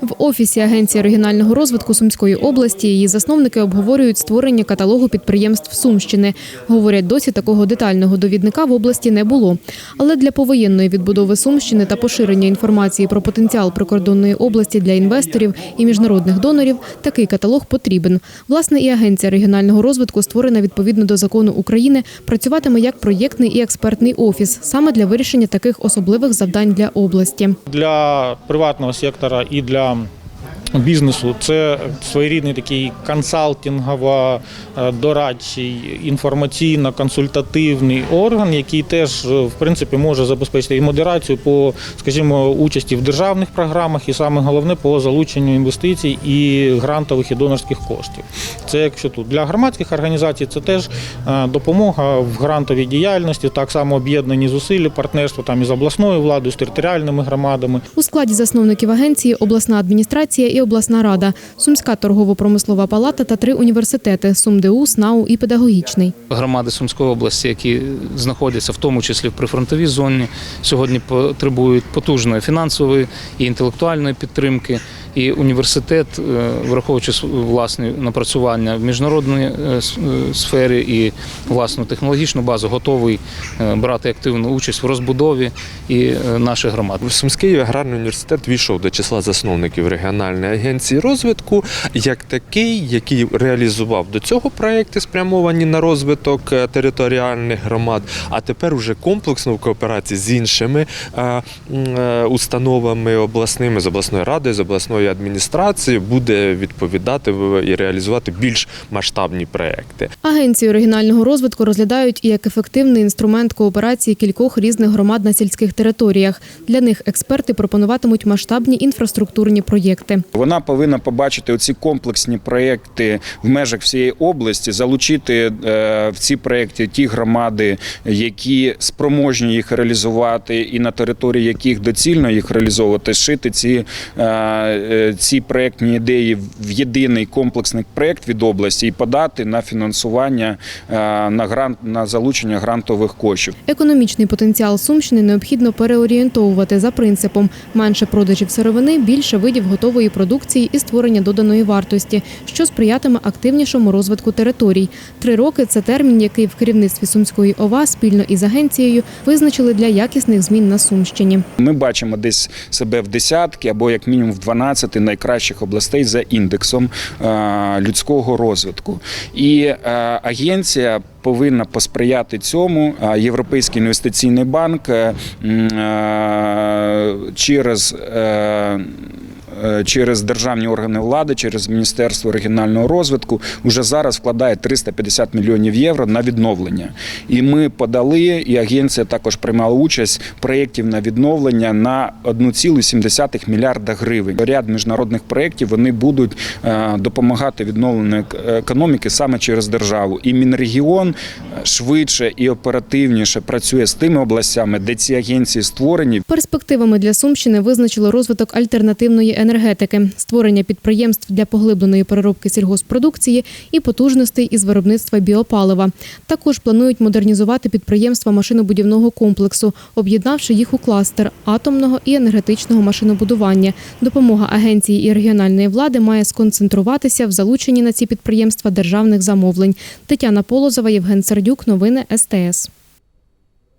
В офісі Агенції регіонального розвитку Сумської області її засновники обговорюють створення каталогу підприємств Сумщини. Говорять, досі такого детального довідника в області не було. Але для повоєнної відбудови Сумщини та поширення інформації про потенціал прикордонної області для інвесторів і міжнародних донорів такий каталог потрібен. Власне, і Агенція регіонального розвитку створена відповідно до закону України, працюватиме як проєктний і експертний офіс саме для вирішення таких особливих завдань для області. для приватного сектора і для бізнесу це своєрідний такий консалтингово е, дорадчий інформаційно-консультативний орган, який теж е, в принципі може забезпечити і модерацію по, скажімо, участі в державних програмах, і саме головне по залученню інвестицій і грантових і донорських коштів. Це якщо тут для громадських організацій, це теж е, допомога в грантовій діяльності, так само об'єднані зусилля, партнерство там із обласною владою, з територіальними громадами. У складі засновників агенції обласна адміністрація і обласна рада, Сумська торгово-промислова палата та три університети СумДУ, СНАУ і педагогічний. громади Сумської області, які знаходяться в тому числі в прифронтовій зоні, сьогодні потребують потужної фінансової і інтелектуальної підтримки. І університет, е, враховуючи власні напрацювання в міжнародній е, е, сфері і власну технологічну базу, готовий брати активну участь в розбудові і наших громад. Сумський аграрний університет війшов до числа засновників регіональної агенції розвитку як такий, який реалізував до цього проекти, спрямовані на розвиток територіальних громад, а тепер уже комплексно в кооперації з іншими установами обласними, з обласною радою, з обласною адміністрацією, буде відповідати в- і реалізувати більш масштабні проекти. Агенцію регіонального розвитку розглядають і як ефективний інструмент кооперації кількох різних громад на сільських територіях. Для них експерти пропонуватимуть масштабні інфраструктурні проєкти. Вона повинна побачити оці комплексні проєкти в межах всієї області, залучити е, в ці проєкти ті громади, які спроможні їх реалізувати, і на території яких доцільно їх реалізовувати, зшити ці, е, ці проєктні ідеї в єдиний комплексний проєкт від області і подати на фінансування е, на грант на залучення грантових коштів. Економічний потенціал Сумщини необхідно переорієнтовувати за принципом менше продажів сировини, більше видів готової продукції і створення доданої вартості, що сприятиме активнішому розвитку територій. Три роки це термін, який в керівництві Сумської ОВА спільно із агенцією визначили для якісних змін на Сумщині. Ми бачимо десь себе в десятки або як мінімум в 12 найкращих областей за індексом е, людського розвитку. І е, агенція повинна посприяти цьому. Європейський інвестиційний банк е, е, через е, е, Через державні органи влади, через Міністерство регіонального розвитку вже зараз вкладає 350 мільйонів євро на відновлення. І ми подали, і агенція також приймала участь проєктів на відновлення на 1,7 мільярда гривень. Ряд міжнародних проєктів вони будуть е, допомагати відновленню економіки саме через державу. І Мінрегіон е, швидше і оперативніше працює з тими областями, де ці агенції створені. Перспективами для Сумщини визначили розвиток альтернативної енергетики, створення підприємств для поглибленої переробки сільгоспродукції і потужностей із виробництва біопалива. Також планують модернізувати підприємства машинобудівного комплексу, об'єднавши їх у кластер атомного і енергетичного машинобудування. Допомога агенції і регіональної влади має сконцентруватися в залученні на ці підприємства державних замовлень. Тетяна Полозова, Євген Сердюк. Новини СТС.